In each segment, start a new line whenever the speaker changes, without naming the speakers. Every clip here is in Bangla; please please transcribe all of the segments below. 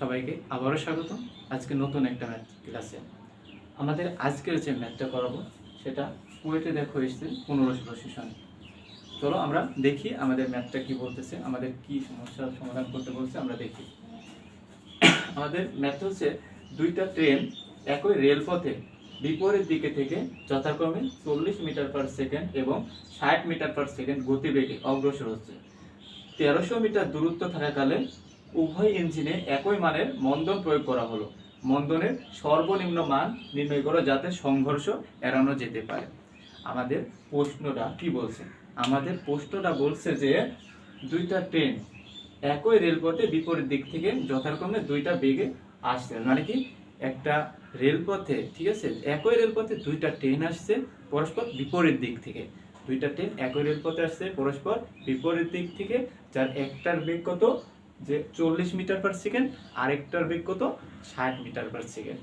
সবাইকে আবারও স্বাগত আজকে নতুন একটা ম্যাথ ক্লাসে। আমাদের আজকের যে ম্যাথটা করাবো, সেটা কুয়েটে দেখো এসছে পনেরো ষোলো সেশনে। চলো আমরা দেখি আমাদের ম্যাথটা কি বলতেছে, আমাদের কি সমস্যার সমাধান করতে বলছে, আমরা দেখি। আমাদের ম্যাথ হচ্ছে দুইটা ট্রেন একই রেলপথে বিপরীত দিকে থেকে যথাক্রমে চল্লিশ মিটার পার সেকেন্ড এবং ষাট মিটার পার সেকেন্ড গতিবেগে অগ্রসর হচ্ছে। তেরোশো মিটার দূরত্ব থাকাকালে উভয় ইঞ্জিনে একই মানের মন্দন প্রয়োগ করা হলো। মন্দনের সর্বনিম্ন মান নির্ণয় করো যাতে সংঘর্ষ এড়ানো যেতে পারে। আমাদের প্রশ্নটা কি বলছে? আমাদের প্রশ্নটা বলছে যে দুইটা ট্রেন একই রেলপথে বিপরীত দিক থেকে যথাক্রমে দুইটা বেগে আসছে। মানে কি? একটা রেলপথে, ঠিক আছে? একই রেলপথে দুইটা ট্রেন আসছে পরস্পর বিপরীত দিক থেকে। দুইটা ট্রেন একই রেলপথে আসছে পরস্পর বিপরীত দিক থেকে। যার একটার বেগ কত? যে চল্লিশ মিটার পার সেকেন্ড আরেকটার বেগ কত? ষাট মিটার পার সেকেন্ড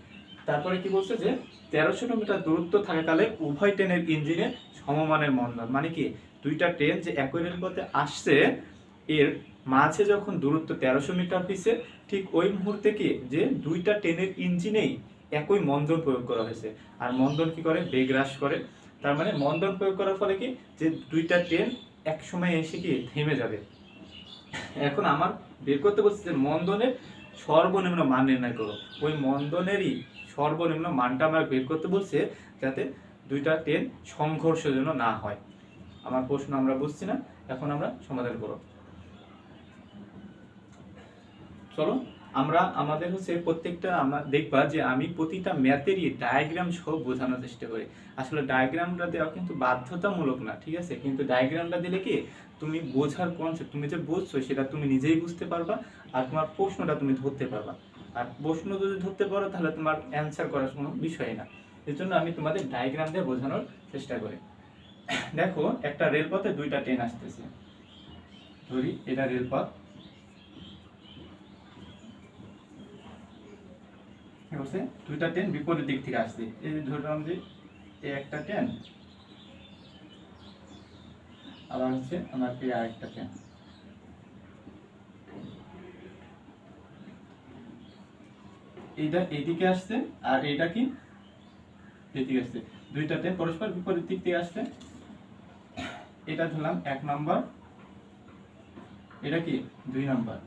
তারপরে কি বলছে যে তেরোশো মিটার দূরত্ব থাকাকালে উভয় ট্রেনের ইঞ্জিনে সমমানের মন্দন মানে কি? দুইটা ট্রেন যে একই রেলপথে আসছে, এর মাঝে যখন দূরত্ব তেরোশো মিটার পিছে ঠিক ওই মুহূর্তে কি? যে দুইটা ট্রেনের ইঞ্জিনেই একই মন্দন প্রয়োগ করা হয়েছে। আর মন্দন কি করে? বেগ হ্রাস করে। তার মানে মন্দন প্রয়োগ করার ফলে কি? যে দুইটা ট্রেন এক সময় এসে কি? থেমে যাবে। এখন আমার বের করতে বলছে যে মন্দনের সর্বনিম্ন মান নির্ণয় করো। ওই মন্দনেরই সর্বনিম্ন মানটা আমার বের করতে বলছে যাতে দুইটা ট্রেন সংঘর্ষ যেন না হয়। আমার প্রশ্ন আমরা বুঝছি না, এখন আমরা সমাধান করো। চলো, আমরা আমাদের হচ্ছে প্রত্যেকটা আমরা দেখবা যে আমি প্রতিটা ম্যাথেরই ডায়াগ্রাম সহ বোঝানোর চেষ্টা করি। আসলে ডায়াগ্রামটা দেওয়া কিন্তু বাধ্যতামূলক না, ঠিক আছে? কিন্তু ডায়াগ্রামটা দিলে কি তুমি বোঝার কনসেপ্ট তুমি যে বুঝছ সেটা তুমি নিজেই বুঝতে পারবা আর তোমার প্রশ্নটা তুমি ধরতে পারবা। আর প্রশ্ন যদি ধরতে পারো তাহলে তোমার অ্যান্সার করার কোনো বিষয় না। এর জন্য আমি তোমাদের ডায়াগ্রাম দিয়ে বোঝানোর চেষ্টা করি। দেখো, একটা রেলপথে দুইটা ট্রেন আসতেছে। ধরি, এটা রেলপথ। দুইটা ট্রেন বিপরীত দিক থেকে আসছে। এই ধরলাম যে একটা ট্রেন আবার হচ্ছে আমার এই আরেকটা ট্রেন এইটা এইদিকে আসছে আর এইটা কি? এদিকে আসছে। দুইটা পরস্পর বিপরীত দিক থেকে আসছে। এটা ধরলাম এক নম্বর। এটা কি? দুই নম্বর।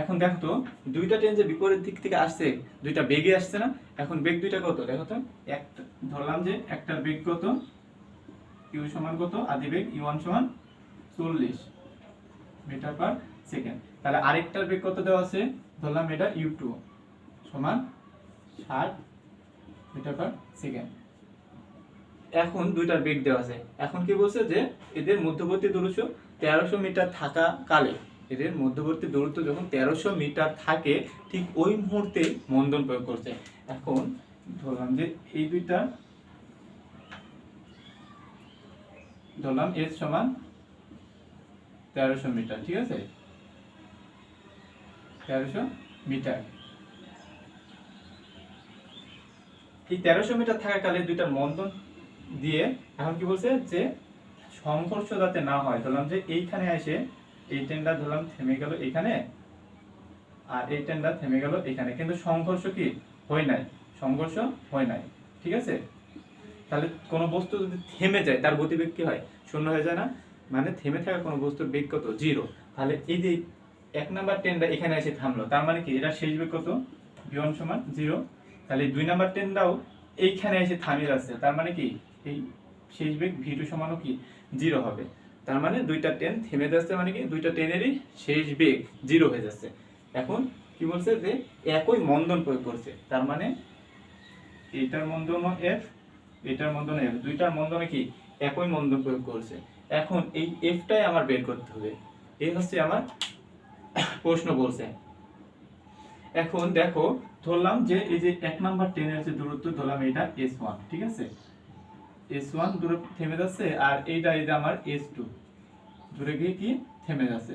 এখন দেখো তো, দুইটা ট্রেন যে বিপরীত দিক থেকে আসছে, দুইটা বেগে আসছে না? এখন বেগ দুইটা কত? দেখো তো, একটা ধরলাম যে একটার বেগ কত? ইউ সমান কত? আদি বেগ ইউ ওয়ান সমান চল্লিশ মিটার পার সেকেন্ড। তাহলে আরেকটার বেগ কত দেওয়া আছে? ধরলাম এটা ইউ টু সমান ষাট মিটার পার সেকেন্ড। এখন দুইটার বেগ দেওয়া আছে। এখন কি বলছে যে এদের মধ্যবর্তী দূরত্ব তেরোশো মিটার থাকা কালে। এদের মধ্যবর্তী দূরত্ব যখন তেরোশো মিটার থাকে, ঠিক ওই মুহূর্তে মন্দন প্রয়োগ করছে। এখন ধরলাম যে এই দুইটা ধরলাম এস সমান তেরোশো মিটার, ঠিক আছে? তেরোশো মিটার। এই তেরোশো মিটার থাকাকালে দুইটা মন্দন দিয়ে এখন কি বলছে যে সংঘর্ষ যাতে না হয়, ধরলাম যে এইখানে এসে এই ট্রেনটা ধরলাম থেমে গেল এখানে আর এই ট্রেনটা থেমে গেল এখানে। কিন্তু সংঘর্ষ কি? হয় নাই। সংঘর্ষ হয় নাই, ঠিক আছে? তাহলে কোনো বস্তু যদি থেমে যায়, তার গতিবেগ কি হয়? শূন্য হয়ে যায় না? মানে থেমে থাকা কোনো বস্তুর বেগ কত? জিরো। তাহলে এই যে এক নাম্বার ট্রেনটা এখানে এসে থামলো, তার মানে কি? এটা শেষ বেগ কত? বিয়ন সমান জিরো। তাহলে দুই নাম্বার ট্রেনটাও এইখানে এসে থামিয়ে যাচ্ছে। তার মানে কি? এই শেষ বেগ ভি টু সমানও কি? জিরো হবে। তার মানে দুইটা ট্রেন থেমে যাচ্ছে মানে কি? দুইটা ট্রেনেরই শেষ বেগ জিরো হয়ে যাচ্ছে। এখন কি বলছে যে একই মন্দন প্রয়োগ করছে। তার মানে এইটার মন্দন এফ এটার মন্দন এফ দুইটার মন্দনে কি? একই মন্দন প্রয়োগ করছে। এখন এই এফটাই আমার বের করতে হবে। এই হচ্ছে আমার প্রশ্ন বলছে। এখন দেখো, ধরলাম যে এই যে এক নাম্বার ট্রেনের যে দূরত্ব, ধরলাম এটা এস ওয়ান ঠিক আছে? এস ওয়ান দূরে থেমে যাচ্ছে আর এইটা এই যে আমার এস টু দূরে গিয়ে কি? থেমে যাচ্ছে।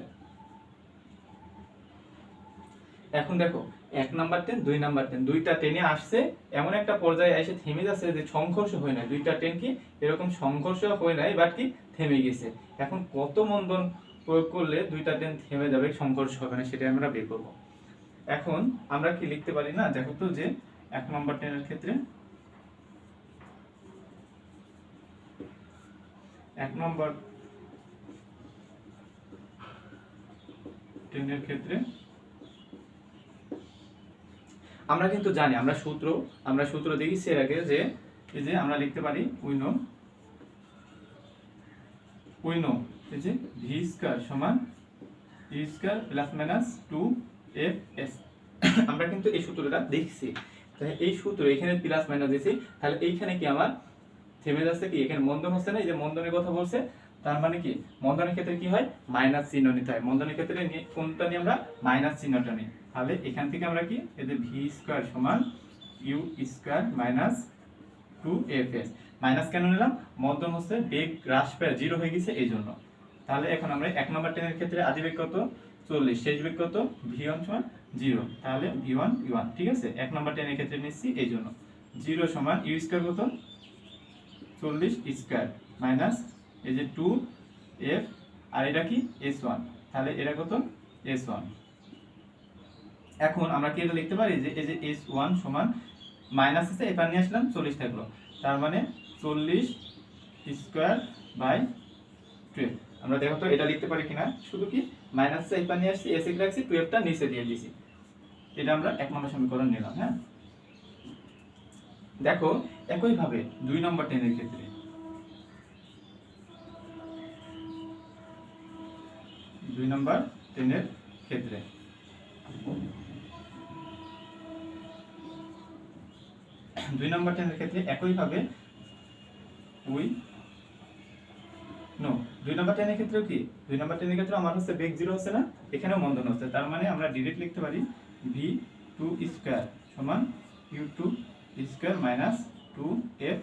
এখন দেখো, এক নাম্বার ট্রেন দুই নাম্বার ট্রেন দুইটা ট্রেনে আসছে, এমন একটা পর্যায়ে এসে থেমে যাচ্ছে যে সংঘর্ষ হয় না দুইটা ট্রেন কি এরকম সংঘর্ষ হয় নাই বাট কি থেমে গেছে। এখন কত মন্দন প্রয়োগ করলে দুইটা ট্রেন থেমে যাবে, সংঘর্ষ হবে না সেটা আমরা বের করব। এখন আমরা কি লিখতে পারি না? দেখো তো যে এক নম্বর টেনের ক্ষেত্রে এক নম্বর টেনের ক্ষেত্রে আমরা কিন্তু জানি, আমরা সূত্র আমরা সূত্র দেখি এর আগে যে, এই যে আমরা লিখতে পারি উই নো উই নো এই যে ভি স্কয়ার সমান U square plus minus two F S আমরা কিন্তু এই সূত্রটা দেখছি। তাহলে এই সূত্র এখানে প্লাস মাইনাস দিয়েছি তাহলে এইখানে কি আমার থেমে যাচ্ছে কি? এখানে মন্দন হচ্ছে না? এই যে মন্দনের কথা বলছে তার মানে কি? মন্দনের ক্ষেত্রে কি হয়? মাইনাস চিহ্ন নিতে হয়। মন্দনের ক্ষেত্রে কোনটা নিয়ে আমরা? মাইনাস চিহ্নটা নিই। তাহলে এখান থেকে আমরা কি? যে ভি স্কোয়ার সমান U square minus two F S. Minus কেন নিলাম? মধ্যম হচ্ছে বেগ হ্রাস পেয়ে জিরো হয়ে গেছে এই জন্য তাহলে এখন আমরা এক নম্বর টেনের ক্ষেত্রে আদি বেগ কত? চল্লিশ। শেষ বেগ কত? ভি ওয়ান সমান জিরো। তাহলে ভি ওয়ান ভি ওয়ান। ঠিক আছে? এক নম্বর টেনের ক্ষেত্রে নিচ্ছি এই জন্য জিরো সমান ইউ স্কোয়ার কত? চল্লিশ স্কোয়ার মাইনাস এই যে টু এফ আর এটা কি? এস ওয়ান তাহলে এটা কত? এস ওয়ান এখন আমরা কি এটা লিখতে পারি? যে এই যে এস ওয়ান সমান মাইনাস আছে এবার নিয়ে আসলাম চল্লিশ থাকল তার মানে চল্লিশ স্কোয়ার বাই টুয়েলভ আমরা দেখো তো এটা লিখতে পারি কিনা? শুধু কি? মাইনাস এবার নিয়ে আসছি এসে রাখছি টুয়েলভটা নিচে দিয়ে দিয়েছি এটা আমরা এক নম্বর সমীকরণ নিলাম হ্যাঁ? দেখো, একইভাবে দুই নম্বর টেনের ক্ষেত্রে দুই নম্বর ট্রেনের ক্ষেত্রে। দুই নম্বর ট্রেনের ক্ষেত্রে একইভাবে উই নো। দুই নম্বর ট্রেনের ক্ষেত্রেও কি? দুই নম্বর ট্রেনের ক্ষেত্রে আমার হচ্ছে বেগ জিরো হচ্ছে না, এখানেও মন্দন হচ্ছে। তার মানে আমরা ডিরেক্ট লিখতে পারি ভি টু স্কোয়ার সমান U two square minus two F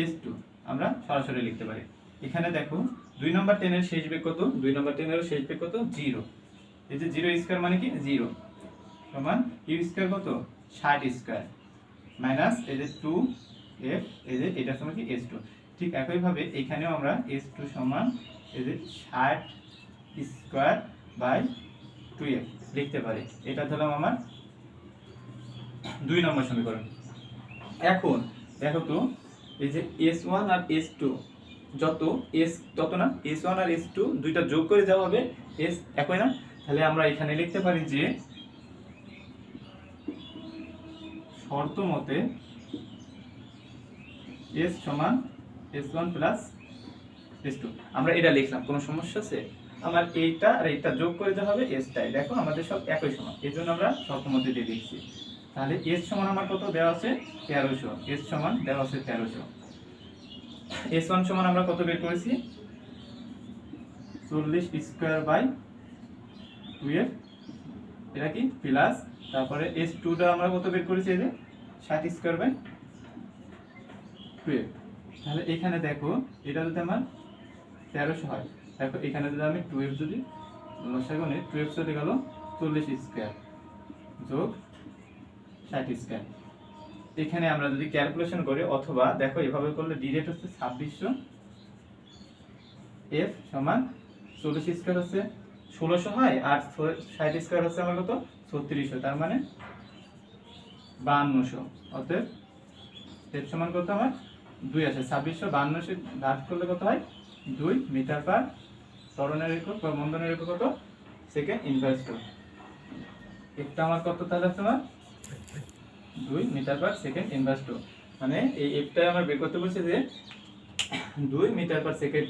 S two আমরা সরাসরি লিখতে পারি। এখানে দেখো, দুই নম্বর টেনের শেষ বেগ কত? দুই নম্বর টেনের শেষ বেগ কত? জিরো এই যে জিরো স্কোয়ার মানে কি? জিরো সমান ইউ স্কোয়ার কত? ষাট স্কোয়ার মাইনাস এই যে টু এফ এই যে এটা সমান কি? এস টু ঠিক একইভাবে এখানেও আমরা এস টু সমান এই যে ষাট স্কোয়ার বাই টু এফ লিখতে পারি। এটা ধরলাম আমার দুই নম্বর সমীকরণ। এখন দেখো তো, এই যে এস ওয়ান আর এস টু যত এস তত না? এস ওয়ান আর এস টু দুইটা যোগ করে দেওয়া হবে। এস একই না? তাহলে আমরা এখানে লিখতে পারি যে শর্ত মতে এস সমান S one plus S two আমরা এটা লিখলাম, কোনো সমস্যা আছে? আমার এইটা আর এইটা যোগ করে দেওয়া হবে এসটাই দেখো, আমাদের সব একই সমান। এই জন্য আমরা শর্ত মতে দিয়ে দিচ্ছি। তাহলে এস সমান আমার কত দেওয়া আছে? তেরোশো। এস সমান দেওয়া আছে তেরোশো। এস ওয়ান সমান আমরা কত বের করেছি? চল্লিশ স্কোয়ার বাই টুয়েলভ এটা কি? প্লাস তারপরে এস টুটা আমরা কত বের করেছি যে? ষাট স্কোয়ার বাই টুয়েলভ তাহলে এখানে দেখো, এটা যদি আমার তেরোশো হয়, দেখো এখানে যদি আমি টুয়েলভ যদি লসাগনে টুয়েলভ চলে গেল চল্লিশ স্কোয়ার যোগ ষাট স্কোয়ার এখানে আমরা যদি ক্যালকুলেশন করি, অথবা দেখো এভাবে করলে ডিরেক্ট হচ্ছে ছাব্বিশশো এফ সমান চল্লিশ স্কোয়ার হচ্ছে ষোলোশো হয়, আর ষাট স্কোয়ার হচ্ছে আমার কত? ছত্রিশশো, তার মানে বাহান্নশো অতএব এফ সমান কত আমার? দুই আসে। ছাব্বিশশো বাহান্নশো ভাগ করলে কত হয়? দুই মিটার পার ত্বরণের একক বা মন্দনের একক কত? সেকেন্ড ইনভার্স এফটা আমার কত তাহলে তোমার দুই, metre per second inverse two মানে এই এফটাই আমরা বের করতে বলছি যে দুই মিটার পার সেকেন্ড